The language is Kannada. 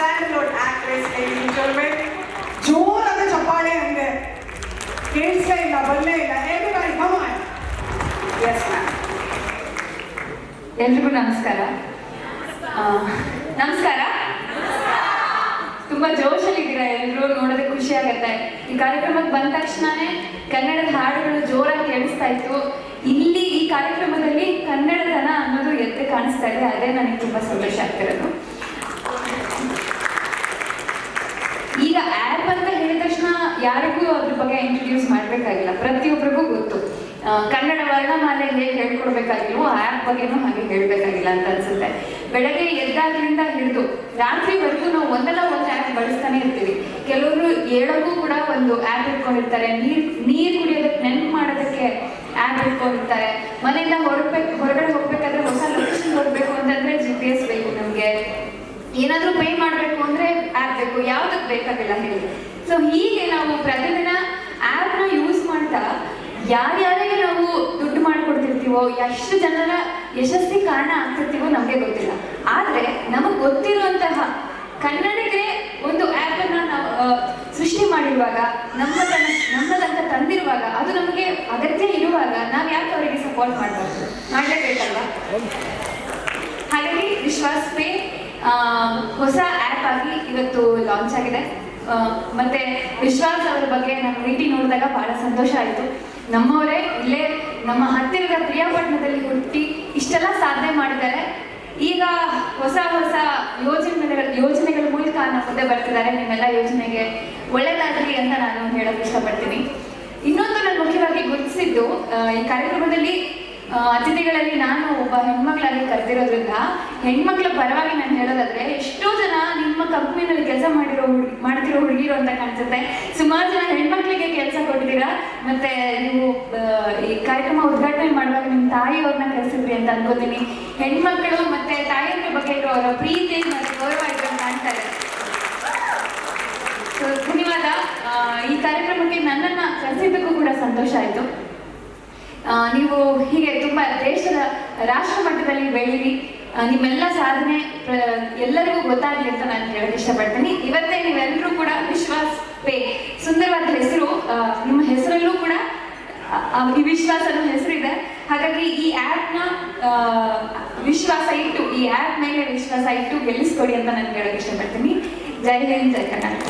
ಸ್ಯಾಂಡಲ್ವುಡ್ ಆಕ್ಟ್ರೆಸ್ ಜೋರಾದ ಚಪ್ಪಾಳೆ ಅಂದೆ ಕೇಳಿಸ್ತಾ ಇಲ್ಲ ಬರಲೇ ಇಲ್ಲ ಎವ್ರಿಬಡಿ ಕಮ್ ಎಸ್ ಮ್ಯಾಮ್ ಎಲ್ರಿಗೂ ನಮಸ್ಕಾರ. ನಮಸ್ಕಾರ. ತುಂಬಾ ಜೋಶಲ್ಲಿದ್ದೀರಾ ಎಲ್ಲರೂ ನೋಡೋದಕ್ಕೆ ಖುಷಿ ಆಗತ್ತೆ. ಈ ಕಾರ್ಯಕ್ರಮಕ್ಕೆ ಬಂದ ತಕ್ಷಣನೇ ಕನ್ನಡದ ಹಾಡುಗಳು ಜೋರಾಗಿ ಕೇಳಿಸ್ತಾ ಇತ್ತು. ಇಲ್ಲಿ ಈ ಕಾರ್ಯಕ್ರಮದಲ್ಲಿ ಕನ್ನಡದನ ಅನ್ನೋದು ಎತ್ತೆ ಕಾಣಿಸ್ತಾ ಇದೆ. ಅದೇ ನನಗೆ ತುಂಬಾ ಸಂತೋಷ ಆಗ್ತಿರೋದು ಈಗ ಆ್ಯಪ್ ಅಂತ ಹೇಳಿದ ತಕ್ಷಣ ಯಾರಿಗೂ ಅದ್ರ ಬಗ್ಗೆ ಇಂಟ್ರೊಡ್ಯೂಸ್ ಮಾಡಬೇಕಾಗಿಲ್ಲ. ಪ್ರತಿಯೊಬ್ಬರಿಗೂ ಗೊತ್ತು. ಕನ್ನಡ ವರ್ಣಮಾಲೆ ಹೇಗೆ ಹೇಳ್ಕೊಡ್ಬೇಕಾಗಿಲ್ವೋ ಆ್ಯಪ್ ಬಗ್ಗೆನೂ ಹಾಗೆ ಹೇಳಬೇಕಾಗಿಲ್ಲ ಅಂತ ಅನ್ಸುತ್ತೆ. ಬೆಳಗ್ಗೆ ಎದ್ದಾಗ್ಲಿಂದ ಹಿಡಿದು ರಾತ್ರಿವರೆಗೂ ನಾವು ಒಂದಲ್ಲ ಒಂದು ಆ್ಯಪ್ ಬಳಸ್ತಾನೆ ಇರ್ತೀವಿ. ಕೆಲವರು ಹೇಳೋಕ್ಕೂ ಕೂಡ ಒಂದು ಆ್ಯಪ್ ಇಟ್ಕೊಂಡಿರ್ತಾರೆ. ನೀರು ನೀರು ಕುಡಿಯೋದಕ್ಕೆ ನೆನ್ಪು ಮಾಡೋದಕ್ಕೆ ಆ್ಯಪ್ ಇಟ್ಕೊಂಡಿರ್ತಾರೆ. ಮನೆಯಿಂದ ಹೊರಬೇಕು ಹೊರಗಡೆ ಹೋಗ್ಬೇಕಾದ್ರೆ ಹೊಸ ಲೊಕೇಶನ್ ಹೋಗ್ಬೇಕು ಅಂತಂದ್ರೆ ಜಿ ಪಿ ಎಸ್ ಬೇಕು ನಮಗೆ. ಏನಾದ್ರೂ ಪೇ ಮಾಡಬೇಕು ಅಂದ್ರೆ ಆ್ಯಪ್ ಬೇಕು. ಯಾವ್ದಕ್ ಬೇಕಾಗಿಲ್ಲ ಹೇಳಿ. ಸೊ ಹೀಗೆ ನಾವು ಪ್ರತಿದಿನ ಯಾರ್ಯಾರಿಗೆ ನಾವು ದುಡ್ಡು ಮಾಡಿಕೊಡ್ತಿರ್ತೀವೋ, ಎಷ್ಟು ಜನರ ಯಶಸ್ಸಿಗೆ ಕಾರಣ ಆಗ್ತಿರ್ತೀವೋ ನಮಗೆ ಗೊತ್ತಿಲ್ಲ. ಆದ್ರೆ ನಮಗೆ ಗೊತ್ತಿರುವಂತಹ ಕನ್ನಡಿಗರೇ ಒಂದು ಆ್ಯಪನ್ನು ನಾವು ಸೃಷ್ಟಿ ಮಾಡಿರುವಾಗ ನಮ್ಮ ನಮ್ಮದಂತ ತಂದಿರುವಾಗ ಅದು ನಮಗೆ ಅಗತ್ಯ ಇರುವಾಗ ನಾವು ಯಾಕೆ ಅವರಿಗೆ ಸಪೋರ್ಟ್ ಮಾಡಬಾರ್ದು? ಮಾಡಲೇಬೇಕಲ್ವಾ? ಹಾಗಾಗಿ ವಿಶ್ವಾಸ್ ಪೇ ಹೊಸ ಆ್ಯಪ್ ಆಗಿ ಇವತ್ತು ಲಾಂಚ್ ಆಗಿದೆ. ಮತ್ತೆ ವಿಶ್ವಾಸ್ ಅವರ ಬಗ್ಗೆ ನಾನು ಭೇಟಿ ನೋಡಿದಾಗ ಬಹಳ ಸಂತೋಷ ಆಯಿತು. ನಮ್ಮವರೇ ಇಲ್ಲೇ ನಮ್ಮ ಹತ್ತಿರದ ಪ್ರಿಯಾಪಟ್ಟಣದಲ್ಲಿ ಹುಟ್ಟಿ ಇಷ್ಟೆಲ್ಲ ಸಾಧನೆ ಮಾಡಿದ್ದಾರೆ. ಈಗ ಹೊಸ ಹೊಸ ಯೋಜನೆಗಳ ಯೋಜನೆಗಳ ಮೂಲಕ ನಮ್ಮ ಮುಂದೆ ಬರ್ತಿದ್ದಾರೆ. ನಿಮ್ಮೆಲ್ಲ ಯೋಜನೆಗೆ ಒಳ್ಳೆಯದಾಗಲಿ ಅಂತ ನಾನು ಹೇಳಕ್ ಇಷ್ಟಪಡ್ತೀನಿ. ಇನ್ನೊಂದು ನಾನು ಮುಖ್ಯವಾಗಿ ಗುರುತಿಸಿದ್ದು ಈ ಕಾರ್ಯಕ್ರಮದಲ್ಲಿ ಅತಿಥಿಗಳಲ್ಲಿ ನಾನು ಒಬ್ಬ ಹೆಣ್ಮಕ್ಳಾಗಿ ಕರೆದಿರೋದ್ರಿಂದ, ಹೆಣ್ಮಕ್ಳ ಪರವಾಗಿ ನಾನು ಹೇಳೋದಾದ್ರೆ, ಎಷ್ಟೋ ಜನ ನಿಮ್ಮ ಕಂಪ್ನಿನಲ್ಲಿ ಹುಡುಗಿರು ಅಂತ ಕಾಣಿಸುತ್ತೆ. ಸುಮಾರು ಜನ ಹೆಣ್ಮಕ್ಳಿಗೆ ಕೆಲಸ ಕೊಟ್ಟಿದ್ದೀರಾ ಮತ್ತೆ ನೀವು ಈ ಕಾರ್ಯಕ್ರಮ ಉದ್ಘಾಟನೆ ಮಾಡುವಾಗ ನಿಮ್ಮ ತಾಯಿಯವ್ರನ್ನ ಕರೆಸಿದ್ರಿ ಅಂತ ಅನ್ಕೋತೀನಿ. ಹೆಣ್ಮಕ್ಳು ಮತ್ತೆ ತಾಯಿಯವ್ರ ಬಗ್ಗೆ ಇರೋ ಅವರ ಪ್ರೀತಿ ಮತ್ತೆ ಗೌರವ ಇಟ್ಕೊಂಡು ಕಾಣ್ತಾರೆ ಧನ್ಯವಾದ. ಈ ಕಾರ್ಯಕ್ರಮಕ್ಕೆ ನನ್ನನ್ನ ಕರೆಸಿದ್ದಕ್ಕೂ ಕೂಡ ಸಂತೋಷ ಆಯ್ತು. ನೀವು ಹೀಗೆ ತುಂಬಾ ದೇಶದ ರಾಷ್ಟ್ರ ಮಟ್ಟದಲ್ಲಿ ಬೆಳೀರಿ. ನಿಮ್ಮೆಲ್ಲ ಸಾಧನೆ ಎಲ್ಲರಿಗೂ ಗೊತ್ತಾಗಲಿ ಅಂತ ನಾನು ಹೇಳಕ್ ಇಷ್ಟಪಡ್ತೀನಿ. ಇವತ್ತೇ ನೀವೆಲ್ಲರೂ ಕೂಡ ವಿಶ್ವಾಸ್ ಪೇ. ಸುಂದರವಾದ ಹೆಸರು ನಿಮ್ಮ ಹೆಸರಲ್ಲೂ ಕೂಡ ಈ ವಿಶ್ವಾಸ ಅನ್ನೋ ಹೆಸರಿದೆ ಹಾಗಾಗಿ ಈ ಆ್ಯಪ್ನ ವಿಶ್ವಾಸ ಇಟ್ಟು, ಈ ಆ್ಯಪ್ ಮೇಲೆ ವಿಶ್ವಾಸ ಇಟ್ಟು ಗೆಲ್ಲಿಸ್ಕೊಡಿ ಅಂತ ನಾನು ಹೇಳಕ್ ಇಷ್ಟಪಡ್ತೀನಿ. ಜೈ ಹಿಂದ್, ಜೈ ಕರ್ನಾಟಕ.